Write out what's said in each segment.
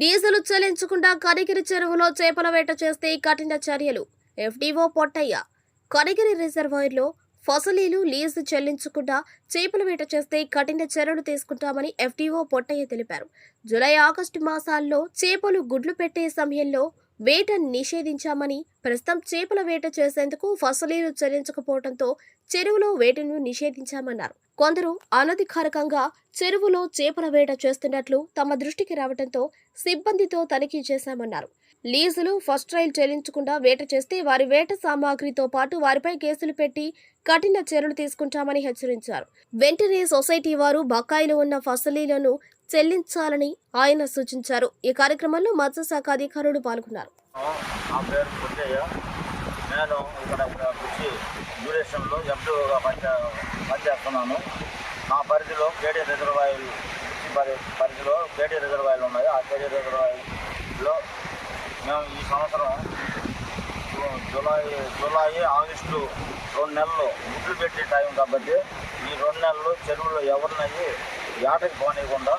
Diesel చెల్లించకుండా కనిగిరి చెరువులో చేపల వేట చేస్తే కఠిన చర్యలు. ఎఫ్డీఓ పొట్టయ్య కనిగిరి రిజర్వాయర్లో ఫసలీలు లీజు చెల్లించకుండా చేపల వేట చేస్తే కఠిన చర్యలు తీసుకుంటామని ఎఫ్డీఓ పొట్టయ్య తెలిపారు. జూలై ఆగస్టు మాసాల్లో చేపలు గుడ్లు పెట్టే సమయంలో వేట నిషేధించామని ప్రస్తుతం చేపల వేట చేసేందుకు ఫసలీలు చెల్లించకపోవడంతో చెరువులో వేటను నిషేధించామన్నారు. కొందరు అనధికారికంగా చెరువులో చేపల వేట చేస్తున్నట్లు తమ దృష్టికి రావడంతో సిబ్బందితో తనిఖీ చేశామన్నారు. లీజులు ఫస్ట్ ట్రయల్ చెల్లించకుండా వేట చేస్తే వారి వేట సామాగ్రితో పాటు వారిపై కేసులు పెట్టి కఠిన చర్యలు తీసుకుంటామని హెచ్చరించారు. వెంటనే సొసైటీ వారు బకాయిలు ఉన్న ఫసలీలను చెల్లించాలని ఆయన సూచించారు. ఈ కార్యక్రమంలో మత్స్యశాఖ అధికారులు పాల్గొన్నారు. నా డ్యూరేషన్లో ఎంపీగా పనిచే పనిచేస్తున్నాను. నా పరిధిలో కేడీ రిజర్వాయర్ పరి పరిధిలో కేడీ రిజర్వాయర్లు ఉన్నాయి. ఆ కేడీ రిజర్వాయర్లో మేము ఈ సంవత్సరం జూలై జూలై ఆగస్టు రెండు నెలలు గుడ్లు పెట్టే టైం కాబట్టి ఈ రెండు నెలలు చెరువులో ఎవరినయ్యి ఏటకి పోనీయకుండా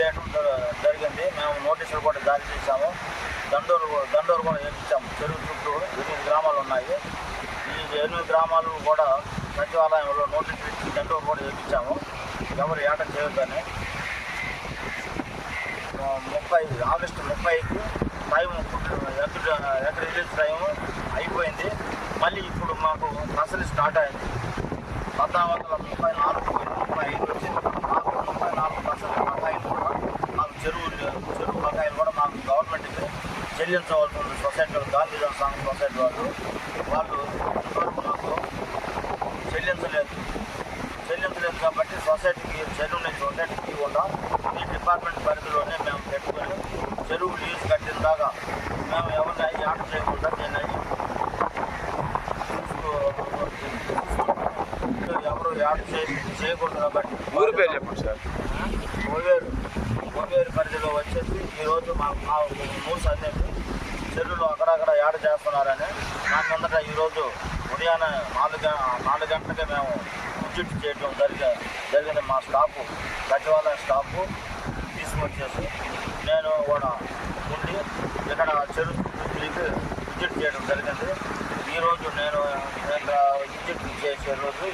చేయడం జ- జరిగింది. మేము నోటీసులు కూడా జారీ చేశాము. దండోరు కూ- దండోరు కూడా వేయించాము చెరువు చుట్టూ ఎనిమిది గ్రామాలు ఉన్నాయి. ఈ గ్రామాలు కూడా సచివాలయంలో నోటిఫికేషన్ టెండర్ కూడా వేయించాము ఎవరు ఏట చేయొద్దని. ముప్పై ఆగస్టు ముప్పైకి టైం ఎక్కడ ఎక్కడ రిలీజ్ టైం అయిపోయింది. మళ్ళీ ఇప్పుడు మాకు అసలు స్టార్ట్ అయింది పద్నాలుగు వందల ముప్పై నాలుగు ముప్పై ఐదు వచ్చింది. మాకు ముప్పై నాలుగు పర్సెంట్ బకాయిలు కూడా మాకు చెరువు చెరువు బకాయిలు కూడా మాకు గవర్నమెంట్కి. చెల్లించవలసి ఉంది సొసైటీ వాళ్ళు గాంధీజీ సంఘ సొసైటీ వాళ్ళు వాళ్ళు యాడ్ చేయ చేయకూడదు కాబట్టి ఊరి పేరు చెప్పండి సార్. ఓవేరు ఓవేరు పరిధిలో వచ్చేసి ఈరోజు మా మా మూస్ అనేది చెరువులు అక్కడక్కడ యాడ్ చేస్తున్నారని నా ముందట ఈరోజు ఉదయాన్నే నాలుగు నాలుగు గంటలకే మేము విజిట్ చేయడం జరిగే జరిగింది మా స్టాఫ్ సచివాలయం స్టాఫ్ తీసుకొచ్చేసి నేను కూడా ఉండి ఇక్కడ చెరువు తిరిగి విజిట్ చేయడం జరిగింది. ఈరోజు నేను ఇక్కడ విజిట్ చేసే రోజు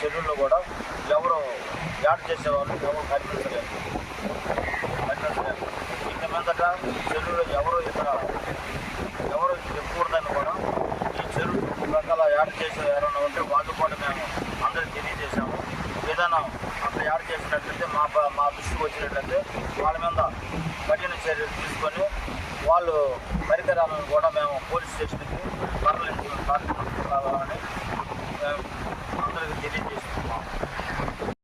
షెడ్యూల్లో కూడా ఎవరు యాడ్ చేసేవాళ్ళు ఎవరు కనిపించలేదు. కనిపించలేదు. ఇక మీదట చెరువులో ఎవరు ఇక్కడ ఎవరు చెప్పకూడదని కూడా ఈ చెరువు రకాల యాడ్ చేసే ఎవరైనా ఉంటే వాళ్ళు కూడా మేము అందరికి తెలియజేశాము. ఏదైనా అక్కడ యాడ్ చేసినట్లయితే మా మా దృష్టికి వచ్చినట్లయితే వాళ్ళ మీద కఠిన చర్యలు తీసుకొని వాళ్ళు పరికరాలను కూడా